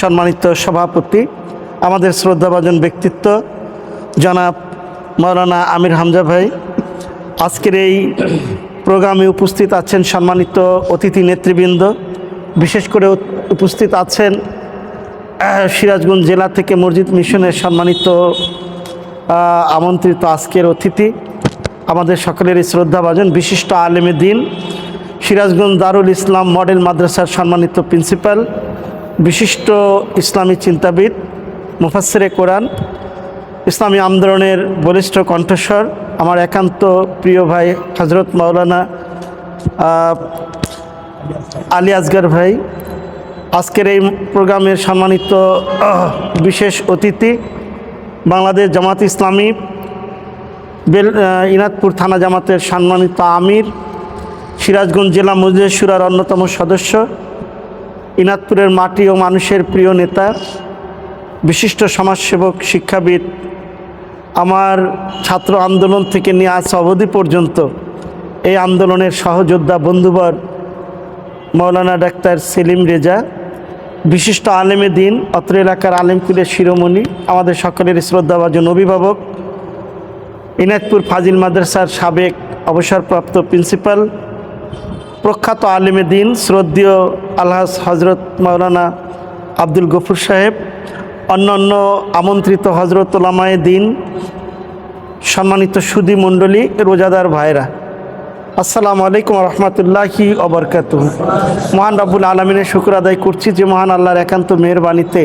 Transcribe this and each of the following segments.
সম্মানিত সভাপতি, আমাদের শ্রদ্ধাভাজন ব্যক্তিত্ব, জনাব মৌলানা আমির হামজা ভাই। আজকের এই প্রোগ্রামে উপস্থিত আছেন সম্মানিত অতিথি নেতৃবৃন্দ। বিশেষ করে উপস্থিত আছেন সিরাজগঞ্জ জেলা থেকে মসজিদ মিশনের সম্মানিত আমন্ত্রিত আজকের অতিথি। আমাদের সকলেরই শ্রদ্ধাভাজন বিশিষ্ট আলেমে দিন, সিরাজগঞ্জ দারুল ইসলাম মডেল মাদ্রাসার সম্মানিত প্রিন্সিপাল। বিশিষ্ট ইসলামী চিন্তাবিদ, মুফাসসিরে কোরআন, ইসলামী আন্দোলনের বলিষ্ঠ কণ্ঠস্বর, আমার একান্ত প্রিয় ভাই হজরত মাওলানা আলী আসগার ভাই, আজকের এই প্রোগ্রামের সম্মানিত বিশেষ অতিথি, বাংলাদেশ জামাত ইসলামী, বেল ইনাদপুর থানা জামাতের সম্মানিত আমির, সিরাজগঞ্জ জেলা মজলিস সুরার অন্যতম সদস্য ইনাদপুরের মাটি ও মানুষের প্রিয় নেতা, বিশিষ্ট সমাজসেবক, শিক্ষাবিদ, আমার ছাত্র আন্দোলন থেকে নিয়ে আজ অবধি পর্যন্ত এই আন্দোলনের সহযোদ্ধা বন্ধুবর মৌলানা ডাক্তার সেলিম রেজা, বিশিষ্ট আলেমে দিন, অত্র এলাকার আলেমকুলের শিরোমণি, আমাদের সকলের শ্রদ্ধাভাজন অভিভাবক ইনায়তপুর ফাজিল মাদ্রাসার সাবেক অবসরপ্রাপ্ত প্রিন্সিপাল প্রখ্যাত আলেমে দিন শ্রদ্ধীয় আলহাজ হজরত মাওলানা আব্দুল গফুর সাহেব, অন্যান্য আমন্ত্রিত হজরত ওলামায়ে দিন, সম্মানিত সুদী মণ্ডলী, রোজাদার ভাইরা, আসসালামু আলাইকুম রহমতুল্লাহি অবরকাত মহান রাবুল আলমিনের শুক্র আদায় করছি যে মহান আল্লাহর একান্ত মেহরবানিতে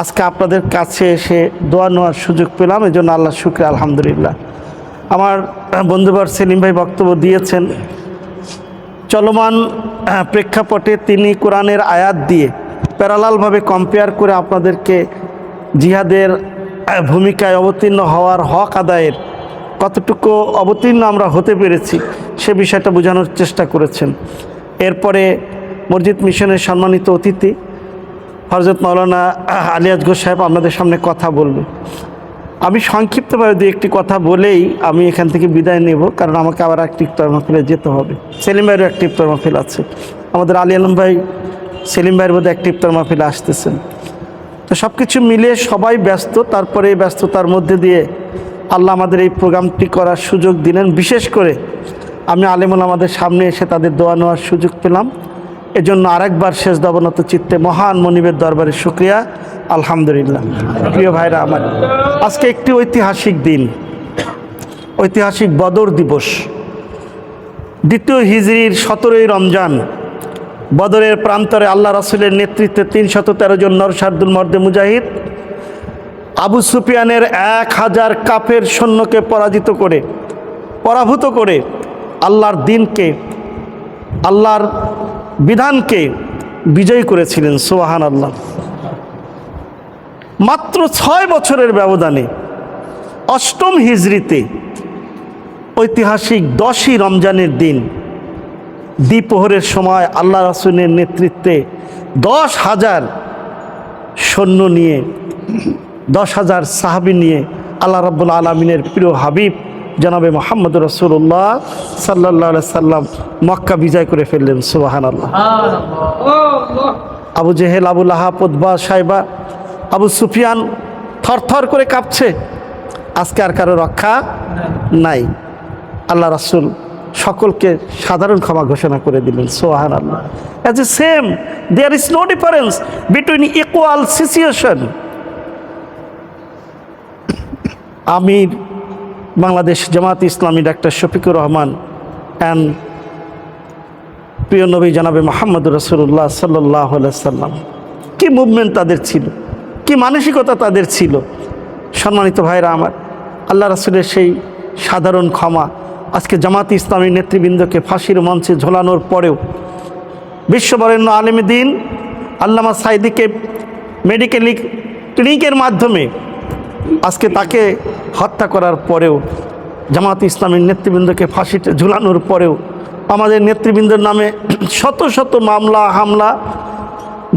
আজকে আপনাদের কাছে এসে দোয়া নেওয়ার সুযোগ পেলাম এই জন্য আল্লাহ শুক্র আলহামদুলিল্লাহ। আমার বন্ধুবার সেলিম ভাই বক্তব্য দিয়েছেন চলমান প্রেক্ষাপটে তিনি কোরআনের আয়াত দিয়ে প্যারালালভাবে কম্পেয়ার করে আপনাদেরকে জিহাদের ভূমিকায় অবতীর্ণ হওয়ার হক আদায়ের কতটুকু অবতীর্ণ আমরা হতে পেরেছি সে বিষয়টা বোঝানোর চেষ্টা করেছেন। এরপরে মসজিদ মিশনের সম্মানিত অতিথি হরজত মাওলানা আহ, আলিয়াজ ঘোষ সাহেব আপনাদের সামনে কথা বলবে। আমি সংক্ষিপ্তভাবে দু একটি কথা বলেই আমি এখান থেকে বিদায় নেব, কারণ আমাকে আবার একটি ইফতার যেতে হবে। সেলিম ভাইয়েরও একটি ইফতার আছে। আমাদের আলী আলম ভাই, সেলিম ভাইয়ের বোধহয় একটি ইফতার আসতেছেন। তো সব কিছু মিলে সবাই ব্যস্ত, তারপরে এই ব্যস্ততার মধ্যে দিয়ে আল্লাহ আমাদের এই প্রোগ্রামটি করার সুযোগ দিলেন। বিশেষ করে আমি আলেমুল আমাদের সামনে এসে তাদের দোয়া নেওয়ার সুযোগ পেলাম। এজন্য আরেকবার শেষ দবনত চিত্তে মহান মনিবের দরবারে শুক্রিয়া, আলহামদুলিল্লাহ। প্রিয় ভাইরা আমার, আজকে একটি ঐতিহাসিক দিন, ঐতিহাসিক বদর দিবস। দ্বিতীয় হিজরির সতেরোই রমজান, বদরের প্রান্তরে আল্লাহ রাসুলের নেতৃত্বে তিনশত তেরো জন নরসার্দুল মর্দে মুজাহিদ, আবু সুফিয়ানের এক হাজার কাফের সৈন্যকে পরাজিত করে, পরাভূত করে আল্লাহর দিনকে, আল্লাহর বিধানকে বিজয়ী করেছিলেন সোহান আল্লাহ মাত্র ছয় বছরের ব্যবধানে অষ্টম হিজড়িতে ঐতিহাসিক দশই রমজানের দিন দ্বিপ্রহরের সময় আল্লাহ রাসুলের নেতৃত্বে দশ হাজার সৈন্য নিয়ে, দশ হাজার সাহাবি নিয়ে আল্লাহ রাব্বুল আলমিনের প্রিয় হাবিব জনাবে মোহাম্মদ রসুল্লাহ সাল্লাহ সাল্লাম মক্কা বিজয় করে ফেললেন সুবাহান আল্লাহ আবু জেহেল, আবু লাহাব উদ্বা সাইবা, আবু সুফিয়ান থরথর করে কাঁপছে। আজকে আর কারও রক্ষা নাই। আল্লাহ রাসুল সকলকে সাধারণ ক্ষমা ঘোষণা করে দিলেন সোহান Allah as a same there is no difference between equal situation Aamir Bangladesh Jamaat Islami doctor Shafiqur Rahman and প্রিয় নবী জানাবে মোহাম্মদ রসুল্লাহ সাল্লাহ সাল্লাম। কি মুভমেন্ট তাদের ছিল? কি মানসিকতা তাদের ছিল? সম্মানিত ভাইরা আমার, আল্লাহ রাসুলের সেই সাধারণ ক্ষমা আজকে জামাত ইসলামী নেতৃবৃন্দকে ফাঁসির মঞ্চে ঝোলানোর পরেও বিশ্ববরেণ্য আলেম দিন আল্লামা সাইদিকে মেডিকেল ক্লিনিকের মাধ্যমে আজকে তাকে হত্যা করার পরেও জামাত ইসলামের নেতৃবৃন্দকে ফাঁসিতে ঝুলানোর পরেও আমাদের নেতৃবৃন্দের নামে শত শত মামলা, হামলা,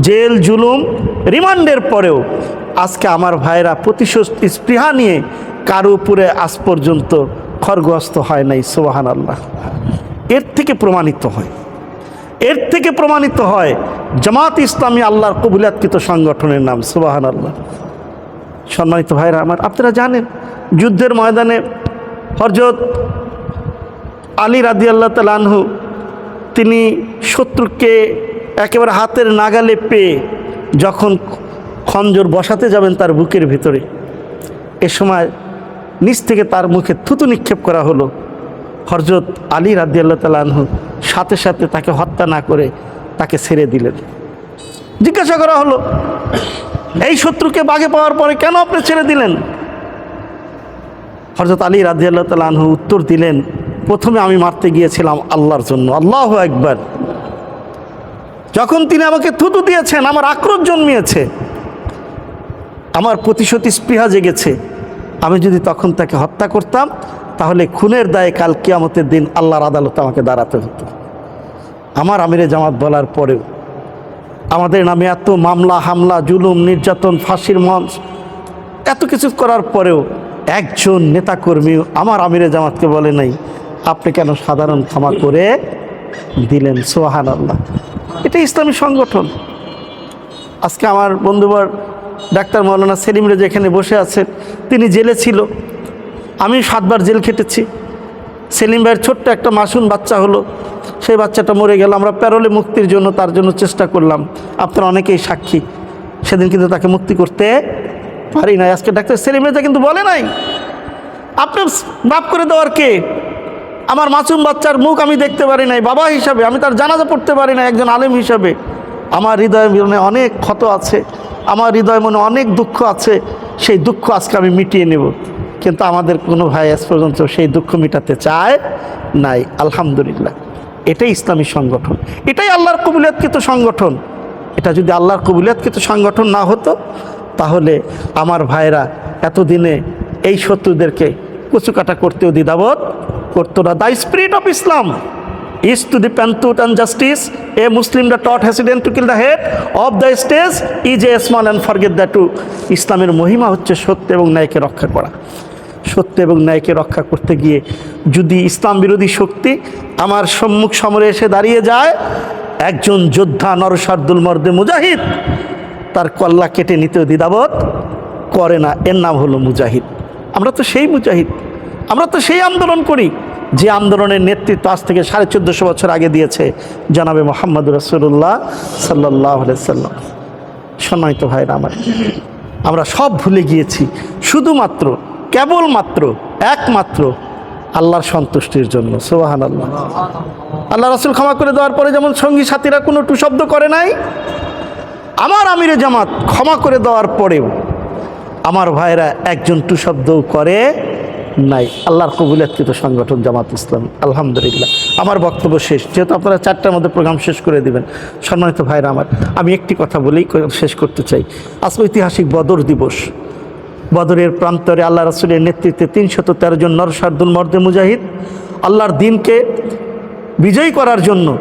জেল, জুলুম রিমান্ডের পরেও আজকে আমার ভাইরা প্রতিশোধ স্পৃহা নিয়ে কারও উপরে আজ পর্যন্ত খরগ্রস্ত হয় নাই সোহান আল্লাহ এর থেকে প্রমাণিত হয়। এর থেকে প্রমাণিত হয় জামাত ইসলামী আল্লাহর কবুলাতকৃত সংগঠনের নাম সুবাহান আল্লাহ সম্মানিত ভাইরা আমার, আপনারা জানেন যুদ্ধের ময়দানে হরজত আলী রাদি আল্লাহ তালানহু তিনি শত্রুকে একেবারে হাতের নাগালে পেয়ে যখন খঞ্জর বসাতে যাবেন তার বুকের ভিতরে, এ সময় নিচ থেকে তার মুখে থুতু নিক্ষেপ করা হলো। হরজত আলী রাদি আল্লাহ তালানহু সাথে সাথে তাকে হত্যা না করে তাকে ছেড়ে দিলেন। জিজ্ঞাসা করা হলো এই শত্রুকে বাগে পাওয়ার পরে কেন আপনি ছেড়ে দিলেন? হরজত আলী রাজি আল্লাহ তালু উত্তর দিলেন, প্রথমে আমি মারতে গিয়েছিলাম আল্লাহর জন্য, আল্লাহ একবার যখন তিনি আমাকে থুতু দিয়েছেন, আমার আক্রোশ জন্মিয়েছে, আমার প্রতিশোধী স্পৃহা জেগেছে। আমি যদি তখন তাকে হত্যা করতাম, তাহলে খুনের দায়ে কাল কিয়ামতের দিন আল্লাহর আদালতে আমাকে দাঁড়াতে হতো। আমার আমিরে জামাত বলার পরেও আমাদের নামে এত মামলা, হামলা, জুলুম, নির্যাতন, ফাঁসির মঞ্চ। এত কিছু করার পরেও একজন নেতাকর্মী আমার আমিরে জামাতকে বলে নাই, আপনি কেন সাধারণ ক্ষমা করে দিলেন? সোহান আল্লাহ এটা ইসলামী সংগঠন। আজকে আমার বন্ধুবার ডাক্তার মৌলানা সেলিম রেজা এখানে বসে আছেন তিনি জেলে ছিল। আমি সাতবার জেল খেটেছি। সেলিম ভাইয়ের ছোট্ট একটা মাসুম বাচ্চা হলো। সেই বাচ্চাটা মরে গেল, আমরা প্যারোলে মুক্তির জন্য তার জন্য চেষ্টা করলাম। আপনারা অনেকেই সাক্ষী। সেদিন কিন্তু তাকে মুক্তি করতে পারি নাই। আজকে ডাক্তার সেলিম রেজা কিন্তু বলে নাই, আপনি মাফ করে দেওয়ার কে? আমার মাসুম বাচ্চার মুখ আমি দেখতে পারি নাই, বাবা হিসাবে। আমি তার জানাজা পড়তে পারি না একজন আলেম হিসাবে। আমার হৃদয় মনে অনেক ক্ষত আছে, আমার হৃদয় মনে অনেক দুঃখ আছে। সেই দুঃখ আজকে আমি মিটিয়ে নেব। কিন্তু আমাদের কোনো ভাই আজ পর্যন্ত সেই দুঃখ মিটাতে চায় নাই। আলহামদুলিল্লাহ। এটাই ইসলামী সংগঠন। এটাই আল্লাহর কবুলিয়াতকৃত সংগঠন। এটা যদি আল্লাহর কবুলিয়াতকৃত সংগঠন না হতো, তাহলে আমার ভাইরা এতদিনে এই শত্রুদেরকে কুচুকাটা করতেও দ্বিধাবোধ করতো না। The spirit of Islam is to the pantut and justice. A muslim that taught hesitant to kill the head of the stage is a small and forget that too. ইসলামের মহিমা হচ্ছে সত্য এবং ন্যায়কে রক্ষা করা। সত্য এবং ন্যায়কে রক্ষা করতে গিয়ে যদি ইসলাম বিরোধী শক্তি আমার সম্মুখ সমরে এসে দাঁড়িয়ে যায়, একজন যোদ্ধা নরসার্দুল মর্দে মুজাহিদ, তার কল্লা কেটে নিতেও দ্বিধাবোধ করে না। এর নাম হলো মুজাহিদ। আমরা তো সেই মুজাহিদ। আমরা তো সেই আন্দোলন করি, যে আন্দোলনের নেতৃত্ব আজ থেকে সাড়ে চোদ্দোশো বছর আগে দিয়েছে জনাবে মোহাম্মদ রসুল্লাহ সাল্লাহ সাল্লাম। সম্মানিত ভাইরা আমার, আমরা সব ভুলে গিয়েছি। শুধুমাত্র কেবলমাত্র, একমাত্র আল্লাহর সন্তুষ্টির জন্য সোহান আল্লাহ আল্লাহ রসুল ক্ষমা করে দেওয়ার পরে যেমন সঙ্গী সাথীরা কোনো টু শব্দ করে নাই, আমার আমিরে জামাত ক্ষমা করে দেওয়ার পরেও আমার ভাইরা একজন টু শব্দও করে নাই। আল্লাহর কবুলিয়াতকৃত সংগঠন জামাত ইসলাম, আলহামদুলিল্লাহ। আমার বক্তব্য শেষ। যেহেতু আপনারা চারটার মধ্যে প্রোগ্রাম শেষ করে দিবেন, সম্মানিত ভাইরা আমার, আমি একটি কথা বলেই শেষ করতে চাই। আজ ঐতিহাসিক বদর দিবস। বদরের প্রান্তরে আল্লাহ রসুলের নেতৃত্বে তিনশত তেরো জন নরসার্দুল মর্দে মুজাহিদ আল্লাহর দিনকে বিজয়ী করার জন্য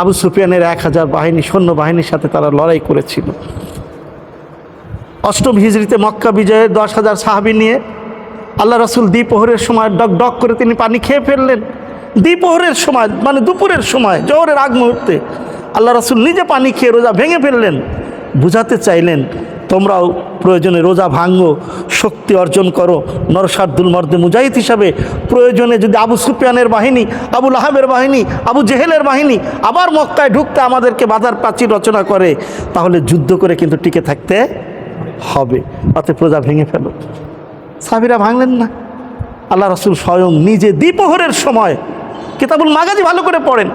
আবু সুফিয়ানের এক হাজার বাহিনী, সৈন্য বাহিনীর সাথে তারা লড়াই করেছিল। অষ্টম হিজড়িতে মক্কা বিজয়ের দশ হাজার সাহাবি নিয়ে আল্লাহ রসুল দ্বিপ্রহরের সময় ডক ডক করে তিনি পানি খেয়ে ফেললেন। দ্বিপ্রহরের সময় মানে দুপুরের সময়, জোহরের আগ মুহূর্তে আল্লাহ রসুল নিজে পানি খেয়ে রোজা ভেঙে ফেললেন। বুঝাতে চাইলেন তোমরাও প্রয়োজনে রোজা ভাঙো, শক্তি অর্জন করো। নরসার্দুল মর্দে মুজাহিদ হিসাবে প্রয়োজনে যদি আবু সুফিয়ানের বাহিনী, আবু লাহাবের বাহিনী, আবু জেহেলের বাহিনী আবার মক্কায় ঢুকতে আমাদেরকে বাধার প্রাচীর রচনা করে, তাহলে যুদ্ধ করে কিন্তু টিকে থাকতে হবে। তাতে প্রজা ভেঙে ফেলো। সাবিরা ভাঙলেন না। আল্লাহ রসুল স্বয়ং নিজে দ্বিপ্রহরের সময় কিতাবুল মাগাজি ভালো করে পড়েন।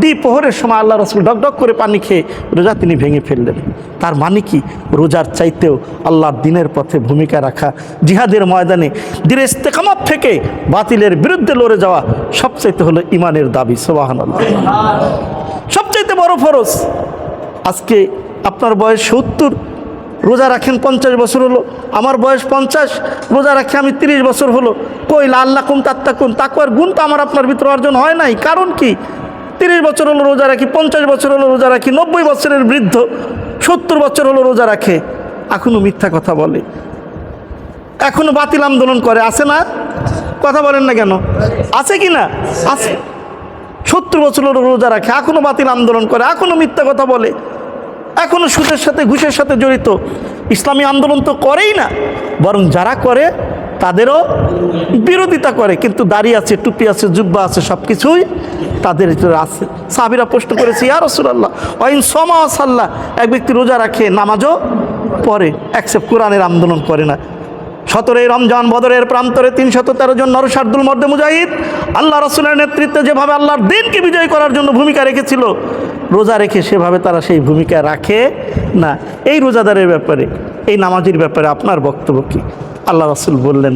দ্বিপ্রহরের সময় আল্লাহ রসুল ডক ডক করে পানি খেয়ে রোজা তিনি ভেঙে ফেললেন। তার মানে কি? রোজার চাইতেও আল্লাহর দিনের পথে ভূমিকা রাখা, জিহাদের ময়দানে দিনের ইস্তেকামত থেকে বাতিলের বিরুদ্ধে লড়ে যাওয়া সবচাইতে হলো ইমানের দাবি সোবাহান সবচাইতে বড় ফরজ আজকে আপনার বয়স সত্তর রোজা রাখেন পঞ্চাশ বছর হলো। আমার বয়স পঞ্চাশ, রোজা রাখে আমি তিরিশ বছর হলো। কই আল্লাহ কুম তাত্তাকুন। তাকুয়ার গুণ তো আমার আপনার ভিতরে অর্জন হয় নাই। কারণ কি? তিরিশ বছর হলো রোজা রাখি, পঞ্চাশ বছর হলো রোজা রাখি, নব্বই বছরের বৃদ্ধ, সত্তর বছর হলো রোজা রাখে। এখনও মিথ্যা কথা বলে। এখনও বাতিল আন্দোলন করে। আছে না? কথা বলেন না কেন? আছে কি না? আছে। সত্তর বছরের রোজা রাখে, এখনও বাতিল আন্দোলন করে, এখনও মিথ্যা কথা বলে। এখনও সুদের সাথে, ঘুষের সাথে জড়িত। ইসলামী আন্দোলন তো করেই না, বরং যারা করে, তাদেরও বিরোধিতা করে। কিন্তু দাড়ি আছে, টুপি আছে, জুব্বা আছে সব কিছুই তাদের আছে। সাবিরা প্রশ্ন করেছে, ইয়া রসুল্লাহ অইন সমা সাল্লাহ এক ব্যক্তি রোজা রাখে, নামাজও পরে অ্যাকসেপ্ট কোরআনের আন্দোলন করে না। সতেরোই রমজান বদরের প্রান্তরে তিনশত তেরো জন নরসার্দুল মর্দে মুজাহিদ, আল্লাহ রসুলের নেতৃত্বে যেভাবে আল্লাহর দিনকে বিজয় করার জন্য ভূমিকা রেখেছিল, রোজা রেখে সেভাবে তারা সেই ভূমিকা রাখে না। এই রোজাদারের ব্যাপারে, এই নামাজির ব্যাপারে আপনার বক্তব্য কী? আল্লাহ রসুল বললেন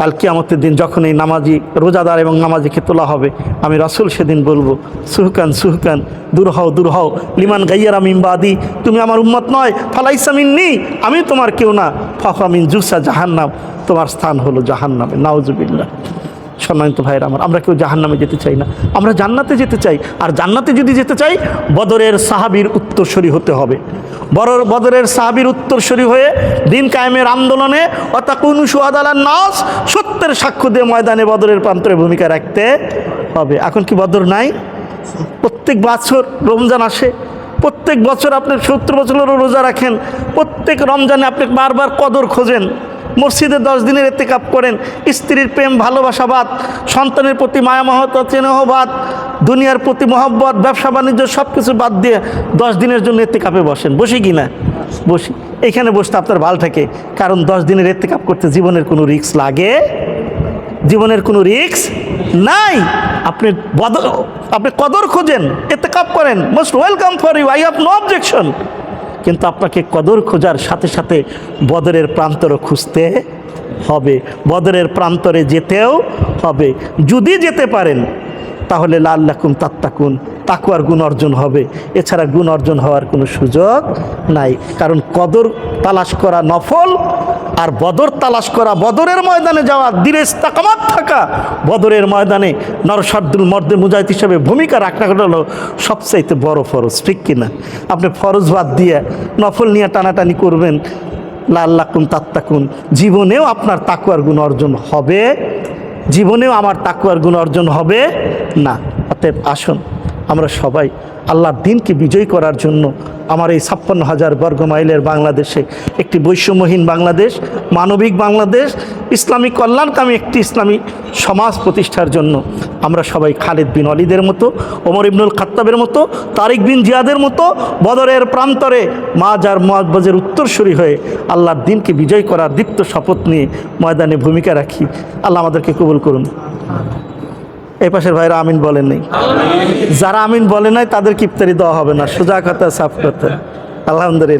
কাল কিয়ামতের দিন যখন এই নামাজি রোজাদার এবং নামাজিকে তোলা হবে, আমি রসুল সেদিন বলব, সুহকান সুহকান, দূর হও দূর হও, লিমান গাইয়ারা মিমবাদি তুমি আমার উম্মত নয় ফালাইসামিন নি আমি তোমার কেউ না ফাফামিন জুসা জাহান্নাম, তোমার স্থান হলো জাহান্নামে, নাউজুবিল্লাহ। সম্মানিত ভাইয়ের আমার, আমরা কেউ জাহান্নামে যেতে চাই না, আমরা জান্নাতে যেতে চাই, আর জান্নাতে যদি যেতে চাই, বদরের সাহাবির উত্তরসূরি হতে হবে। বড় বদরের সাহাবির উত্তরসূরি হয়ে দিন কায়েমের আন্দোলনে অর্থাৎ অতাকুনু সুয়াদালার নাস, সত্যের সাক্ষ্য দিয়ে ময়দানে বদরের প্রান্তরে ভূমিকা রাখতে হবে। এখন কি বদর নাই? প্রত্যেক বছর রমজান আসে, প্রত্যেক বছর আপনি সত্তর বছরেরও রোজা রাখেন, প্রত্যেক রমজানে আপনি বারবার কদর খোঁজেন, মসজিদে দশ দিনের এতে কাপ করেন, স্ত্রীর প্রেম ভালোবাসাবাদ সন্তানের প্রতি মায়া মহতা চেনেহ বাদ দুনিয়ার প্রতি মহব্বত, ব্যবসা, বাণিজ্য সব কিছু বাদ দিয়ে দশ দিনের জন্য এতে কাপে বসেন। বসি কি না? বসি। এখানে বসতে আপনার ভালো থাকে, কারণ দশ দিনের এতে কাপ করতে জীবনের কোনো রিস্ক লাগে? জীবনের কোনো রিস্ক নাই? আপনি আপনি কদর খোঁজেন কাপ করেন। Most welcome for you I have no objection কিন্তু আপনাকে কদর খোঁজার সাথে সাথে বদরের প্রান্তরও খুঁজতে হবে। বদরের প্রান্তরে যেতেও হবে। যদি যেতে পারেন তাহলে লাল লাকুন তাত্তাকুন, তাকুয়ার গুণ অর্জন হবে। এছাড়া গুণ অর্জন হওয়ার কোনো সুযোগ নাই। কারণ কদর তালাশ করা নফল আর বদর তালাশ করা বদরের ময়দানে যাওয়া দিনে তাকামাত থাকা বদরের ময়দানে নরসাদ্দুল মর্দে মুজাহিদ হিসেবে ভূমিকা রাখা হলো সবচাইতে বড় ফরজ, ঠিক কিনা আপনি ফরজ বাদ দিয়ে নফল নিয়ে টানাটানি করবেন লাল লাকুন তাত্তাকুন, জীবনেও আপনার তাকুয়ার গুণ অর্জন হবে জীবনেও আমার তাকুয়ার গুণ অর্জন হবে না। অতএব আসুন। আমরা সবাই আল্লাহর দিনকে বিজয় করার জন্য আমার এই ছাপ্পান্ন হাজার বর্গ মাইলের বাংলাদেশে একটি বৈষম্যহীন বাংলাদেশ, মানবিক বাংলাদেশ, ইসলামী কল্যাণকামী একটি ইসলামী সমাজ প্রতিষ্ঠার জন্য আমরা সবাই খালিদ বিন অলিদের মতো, ওমর ইবনুল খাত্তাবের মতো, তারিক বিন জিয়াদের মতো বদরের প্রান্তরে মাজ আর মহাজের উত্তরসূরি হয়ে আল্লাহর দিনকে বিজয় করার দীপ্ত শপথ নিয়ে ময়দানে ভূমিকা রাখি। আল্লাহ আমাদেরকে কবুল করুন। এই পাশের ভাইরা আমিন বলেন নাই। যারা আমিন বলে নাই, তাদের কিপ্তারি দেওয়া হবে না। সোজা কথা সাফ কথা আলহামদুলিল্লাহ।